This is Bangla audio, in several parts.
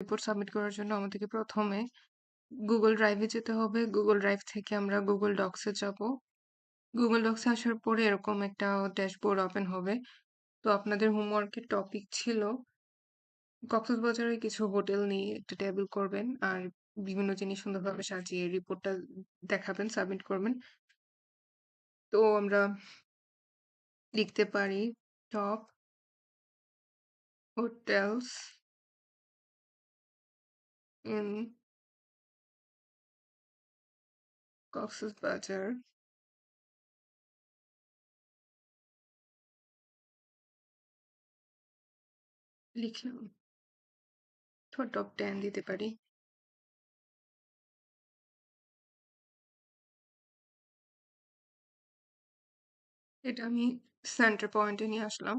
রিপোর্ট সাবমিট করার জন্য আমাদেরকে প্রথমে গুগল ড্রাইভে যেতে হবে। গুগল ড্রাইভ থেকে আমরা গুগল এ যাব। Docs এ আসার পরে এরকম একটা ড্যাশবোর্ড ওপেন হবে। তো আপনাদের হোমওয়ার্কের টপিক ছিল কক্সবাজারে কিছু হোটেল নিয়ে একটা টেবিল করবেন। আর বিভিন্ন জিনিস সুন্দরভাবে সাজিয়ে রিপোর্টটা দেখাবেন, সাবমিট করবেন। তো আমরা লিখতে পারি টপ hotels in কক্সবাজার লিখলাম। তো টপ 10 দিতে পারি। এটা আমি সেন্টার পয়েন্টে নিয়ে আসলাম।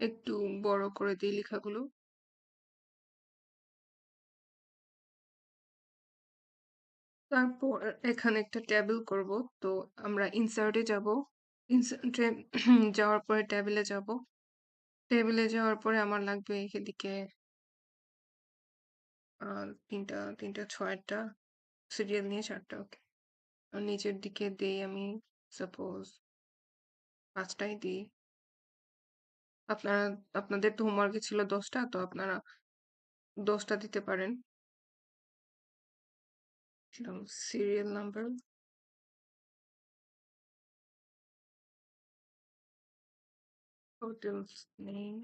একটু বড় করে দিই লেখাগুলো। তারপর এখানে একটা টেবল করব। তো আমরা ইনসার্টে যাব। ইনসার্ট যাওয়ার পরে টেবলে যাব। টেবিলে যাওয়ার পরে আমার লাগবে এদিকে, আ ৩ টা ৩ টা ৬ টা সিরিয়াল নিয়ে চারটা ওকে। নিচের দিকে দেই আমি সাপোজ পাঁচটাই দিই। আপনারা, আপনাদের তো হোমওয়ার্কে ছিল ১০ টা তো আপনারা ১০ টা দিতে পারেন। দিলাম serial number. Hotels name.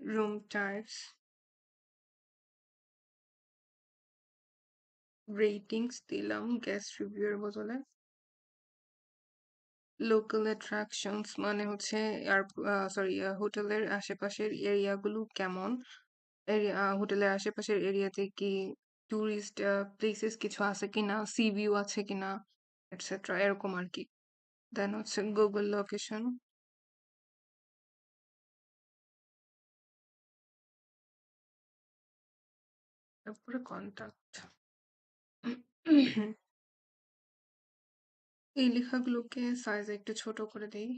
Room types. Ratings দিলাম গেস্ট রিভিউ এর বদলে। লোকাল অ্যাট্রাকশনস মানে হচ্ছে আ সরি হোটেলের আশেপাশের এরিয়াগুলো কেমন? এরিয়া হোটেলের আশেপাশের এরিয়াতে কি টুরিস্ট আ প্লেসেস কিছু আছে কিনা? সি ভিউ আছে কিনা? এটসেট্রা এরকম আর কি দেন হচ্ছে গুগল লোকেশন। তারপরে কনট্যাক্ট। এই লেখাগুলোকে সাইজ একটু ছোট করে দেই।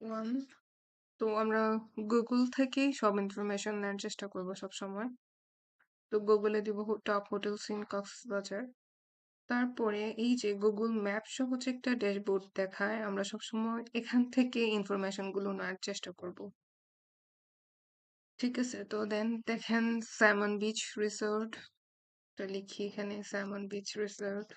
ওয়ান তো আমরা গুগল থেকেই সব ইনফরমেশন নেওয়ার চেষ্টা করব সবসময়। তো গুগলে দিব টপ হোটেল সিন কক্সবাজার। তারপরে এই যে গুগল ম্যাপ সহ যে একটা ড্যাশবোর্ড দেখায়, আমরা সবসময় এখান থেকে ইনফরমেশনগুলো নেওয়ার চেষ্টা করব। ঠিক আছে? তো দেন দেখেন স্যামন বিচ রিসোর্ট। এটা লিখি এখানে স্যামন বিচ রিসোর্ট।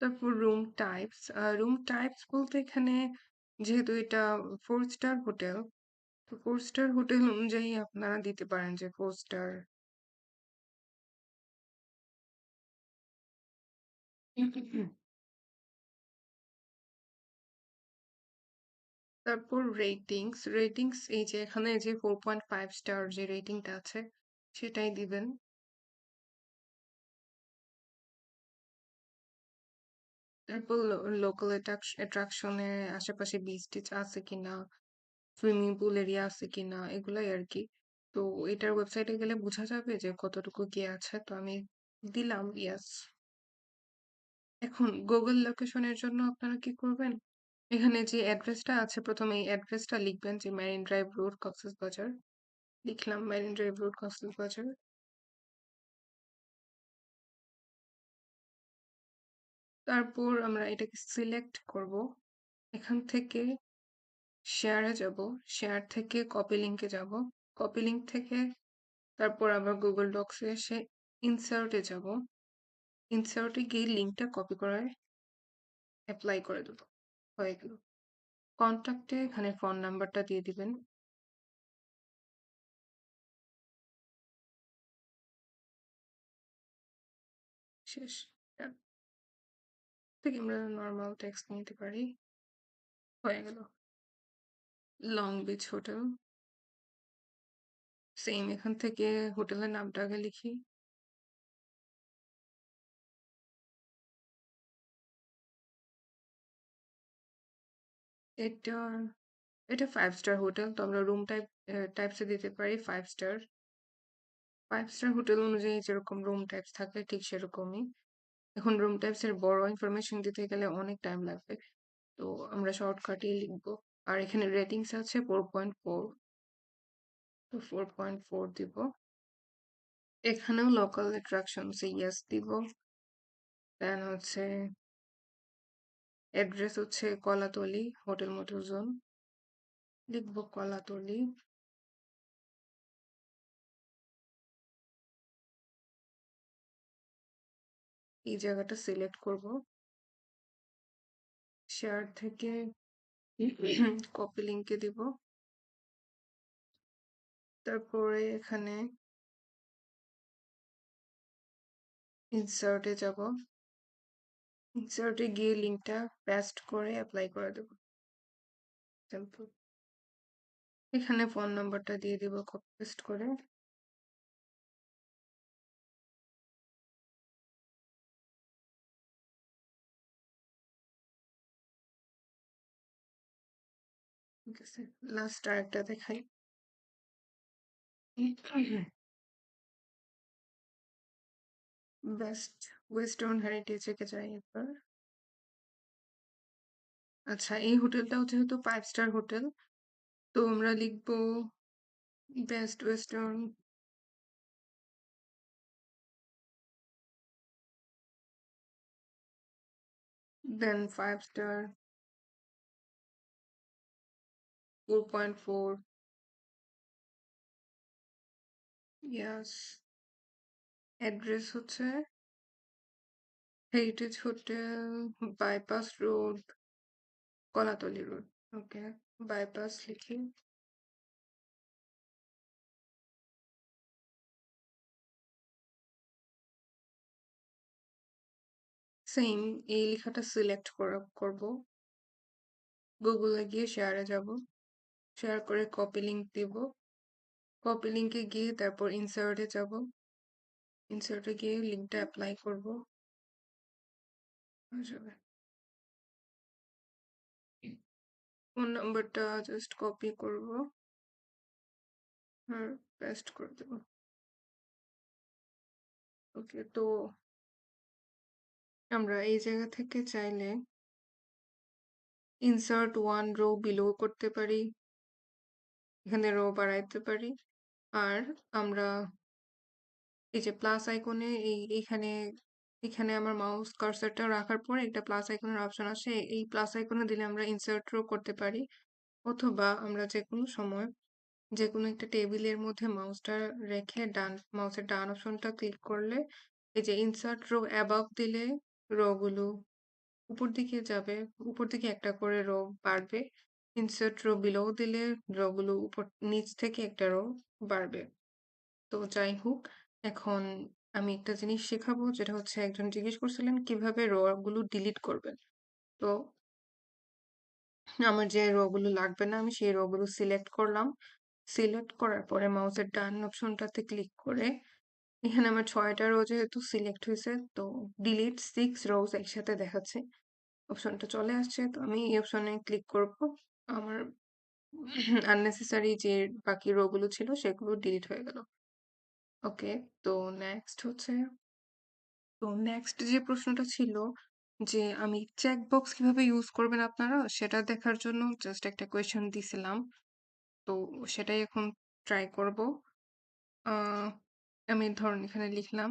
তারপর রুম টাইপস। রুম টাইপস বলতে এখানে যেহেতু এটা 4 স্টার হোটেল, তো 4 স্টার হোটেল অনুযায়ী আপনারা দিতে পারেন যে 4 স্টার। তারপর রেটিংস, রেটিংস এই যে এখানে যে 4.5 স্টার যে রেটিংটা আছে সেটাই দিবেন। তারপর লোকাল অ্যাট্রাকশ অ্যাট্রাকশন আশেপাশে বিচ-টিচ আছে কিনা? সুইমিং পুল এরিয়া আছে কিনা? এগুলাই আরকি। তো এটার ওয়েবসাইটে গেলে বোঝা যাবে যে কতটুকু কি আছে। তো আমি দিলাম ইয়েস। এখন গুগল লোকেশন এর জন্য আপনারা কি করবেন? এখানে যে অ্যাড্রেসটা আছে প্রথমে এই অ্যাড্রেসটা লিখবেন যে মেরিন ড্রাইভ রোড, কক্সবাজার। লিখলাম মেরিন ড্রাইভ রোড, কক্সবাজার। তারপর আমরা এটাকে সিলেক্ট করব। এখান থেকে শেয়ার যাব। শেয়ার থেকে কপি এ যাব। কপি লিঙ্ক থেকে তারপর আবার গুগল এ এসে ইনসার্টে যাব। ইনসার্ট গিয়ে লিংকটা কপি করে অ্যাপ্লাই করে দেব। হয়ে গেল। কনট্যাক্ট এখানে ফোন নাম্বারটা দিয়ে দিবেন। শেষ। আমরা নরমাল টেক্সট নিতে পারি। হয়ে গেল। Long beach hotel. সেইম এখান থেকে হোটেলের নামটা আগে লিখি। এটা এটা 5 স্টার হোটেল। তো আমরা রুম টাইপ টাইপসে দিতে পারি five star. Five star hotel অনুযায়ী যেরকম রুম টাইপস থাকে ঠিক সেরকমই। এখন রুম টাইপস এর বড় ইনফরমেশন দিতে গেলে অনেক টাইম লাগবে। তো আমরা শর্টকাটেই লিখব। আর এখানে রেটিংস আছে 4.4 তো 4.4 দিব। এখানেও লোকাল অ্যাট্রাকশনস ইয়েস দিব। দেন হচ্ছে অ্যাড্রেস হচ্ছে কলাতলি, হোটেল মোটেল জোন। লিখব কলাতলি। এই জায়গাটা সিলেক্ট করব। শেয়ার থেকে কপি লিংকে দিব। তারপরে এখানে ইনসার্টে যাব। ইনসার্টে গিয়ে লিংকটা পেস্ট করে অ্যাপ্লাই করে দেব। সিম্পল। এখানে ফোন নাম্বারটা দিয়ে দিব কপি পেস্ট করে। ঠিক আছে। লাস্ট আরেকটা দেখাই। বেস্ট ওয়েস্টার্ন হেরিটেজ এ যাই একবার। আচ্ছা এই হোটেলটাও যেহেতু 5 স্টার হোটেল, তো আমরা লিখব বেস্ট ওয়েস্টার্ন দেন 5 স্টার 4.4 ইয়াস অ্যাড্রেস হচ্ছে heritage hotel bypass road Kolatoli road okay bypass লিখি। সেম এই লেখাটা সিলেক্ট করব। গুগলে গিয়ে শেয়ারে যাব। শেয়ার করে কপি লিংক দিব। কপি লিংকে গিয়ে তারপর ইনসার্টে যাব। ইনসার্টে গিয়ে লিংকটা অ্যাপ্লাই করব। যাবে। ফোন নাম্বারটা জাস্ট কপি করব। আর পেস্ট করে দেব। ওকে, তো আমরা এই জায়গা থেকে চাইলে ইনসার্ট ওয়ান রো বিলো করতে পারি। এখানে রো বাড়াইতে পারি। আর আমরা এই যে প্লাস আইকনে এই এখানে এখানে আমার মাউস কার্সারটা রাখার পর একটা প্লাস আইকনের অপশন আসে। এই প্লাস আইকনে দিলে আমরা ইনসার্ট রো করতে পারি। অথবা আমরা যে কোনো সময় যে কোনো একটা টেবিলের মধ্যে মাউসটা রেখে ডান মাউসের ডান অপশনটা ক্লিক করলে এই যে ইনসার্ট রো অ্যাবাভ দিলে রো গুলো উপর দিকে যাবে। উপর দিকে একটা করে রো বাড়বে। ইনসার্ট রো বিলো দিলে রো গুলো উপর, নিচ থেকে একটা রো বাড়বে। তো যাই হোক এখন আমি একটা জিনিস শেখাবো, যেটা হচ্ছে একজন জিজ্ঞেস করছিলেন, কীভাবে রো গুলো ডিলিট করবেন? তো আমার যে রো গুলো লাগবে না, আমি সেই রো গুলো সিলেক্ট করলাম। সিলেক্ট করার পরে মাউসের ডান অপশনটাতে ক্লিক করে, এখানে আমার ছয়টা রো যেহেতু সিলেক্ট হয়েছে, তো ডিলিট সিক্স রোজ একসাথে দেখাচ্ছে। অপশনটা চলে আসছে, তো আমি এই অপশনে ক্লিক করব। আমার আননেসেসারি যে বাকি রো গুলো ছিল, সেগুলো ডিলিট হয়ে গেল। ওকে, তো নেক্সট হচ্ছে, তো নেক্সট যে প্রশ্নটা ছিল যে আমি চেক বক্স কীভাবে ইউজ করবেন আপনারা, সেটা দেখার জন্য জাস্ট একটা কোয়েশ্চেন দিছিলাম। তো সেটাই এখন ট্রাই করব। আমি ধরুন এখানে লিখলাম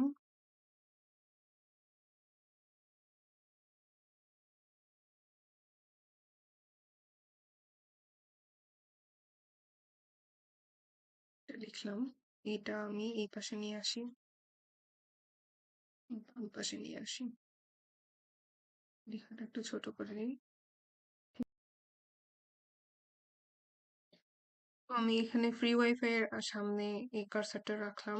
লিখলাম এটা আমি এই পাশে নিয়ে আসি। ওই পাশে নিয়ে আসি। লেখাটা একটু ছোট করে নিই। আমি এখানে ফ্রি ওয়াইফাই এর সামনে এই কার্সারটা রাখলাম।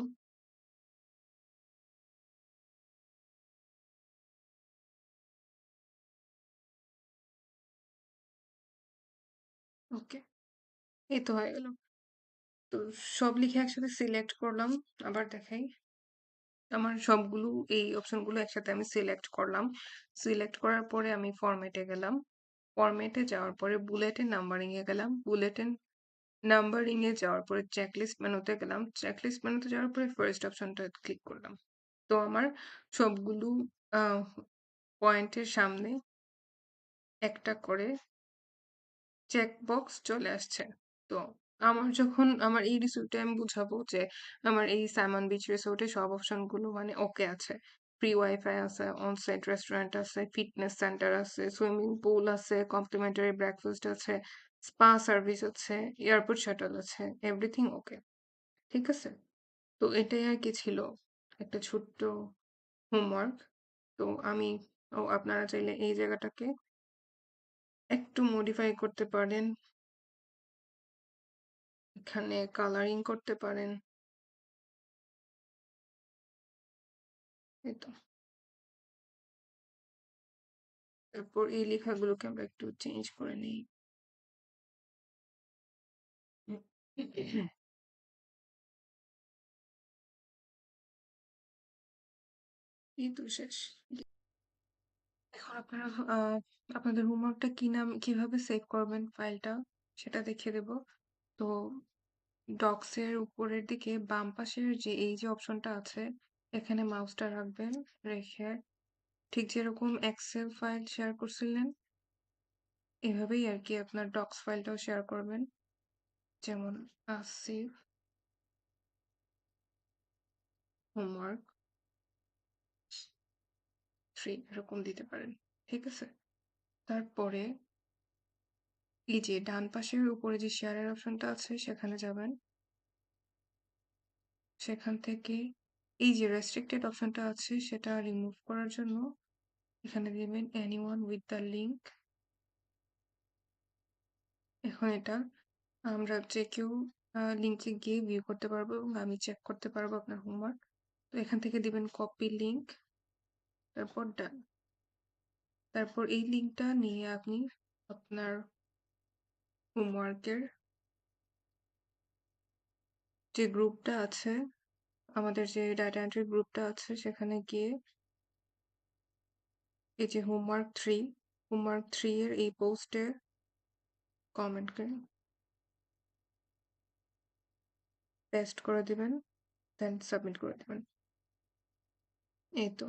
ওকে এই তো হয়ে গেল। তো সব লিখে একসাথে সিলেক্ট করলাম, আবার দেখাই আমার সবগুলো, এই অপশনগুলো একসাথে আমি সিলেক্ট করলাম সিলেক্ট করার পরে আমি ফরম্যাটে গেলাম ফরম্যাটে যাওয়ার পরে বুলেটের নাম্বারিং এ গেলাম বুলেটিন নাম্বারিং এ যাওয়ার পরে চেকলিস্ট মেনুতে গেলাম। চেকলিস্ট মেনুতে যাওয়ার পরে ফার্স্ট অপশনটা ক্লিক করলাম। তো আমার সবগুলো পয়েন্টের সামনে একটা করে চেক বক্স চলে আসছে। তো আমার যখন আমার এই রিসোর্টে আমি বুঝাবো যে আমার এই সাইমন বিচ রিসোর্টে সব অপশনগুলো মানে ওকে আছে। ফ্রি ওয়াইফাই আছে, অন-সাইট রেস্টুরেন্ট আছে, ফিটনেস সেন্টার আছে, সুইমিং পুল আছে, কমপ্লিমেন্টারি ব্রেকফাস্ট আছে, স্পা সার্ভিস আছে, এয়ারপোর্ট শাটল আছে। Everything okay. ঠিক আছে? তো এটাই আর কি ছিল একটা ছোট্ট হোমওয়ার্ক। তো আমি ও আপনারা চাইলে এই জায়গাটাকে একটু মডিফাই করতে পারেন। এখানে কালারিং করতে পারেন। এই তো। তারপর এই লেখাগুলোকে আমরা একটু চেঞ্জ করে নিই তো শেষ। এখন আপনারা আপনাদের হোমওয়ার্কটা কি নাম, কীভাবে সেভ করবেন ফাইলটা সেটা দেখিয়ে দেব। তো ডক্স এর উপরের দিকে বাম পাশের যে এই যে অপশনটা আছে, এখানে মাউসটা রাখবেন। রেখে ঠিক যেরকম এক্সেল ফাইল শেয়ার করছিলেন, এভাবেই আর কি আপনার ডক্স ফাইলটাও শেয়ার করবেন। যেমন আসিফ হোমওয়ার্ক থ্রি এরকম দিতে পারেন। ঠিক আছে? তারপরে এই যে ডান পাশের উপরে যে শেয়ারের অপশনটা আছে, সেখানে যাবেন। সেখান থেকে এই যে রেস্ট্রিক্টেড অপশনটা আছে, সেটা রিমুভ করার জন্য এখানে দিবেন anyone উইথ দ্য লিঙ্ক এখন এটা আমরা যে কেউ লিংকে গিয়ে ভিউ করতে পারব এবং আমি চেক করতে পারব আপনার হোমওয়ার্ক। তো এখান থেকে দিবেন কপি লিঙ্ক তারপর ডান। তারপর এই লিঙ্কটা নিয়ে আপনি আপনার হোমওয়ার্কের যে গ্রুপটা আছে, আমাদের যে ডাটা এন্ট্রি গ্রুপটা আছে, সেখানে গিয়ে এই যে হোমওয়ার্ক থ্রি হোমওয়ার্ক থ্রি এর এই পোস্টে কমেন্ট করে পেস্ট করে দিবেন দেন সাবমিট করে দিবেন। এই তো।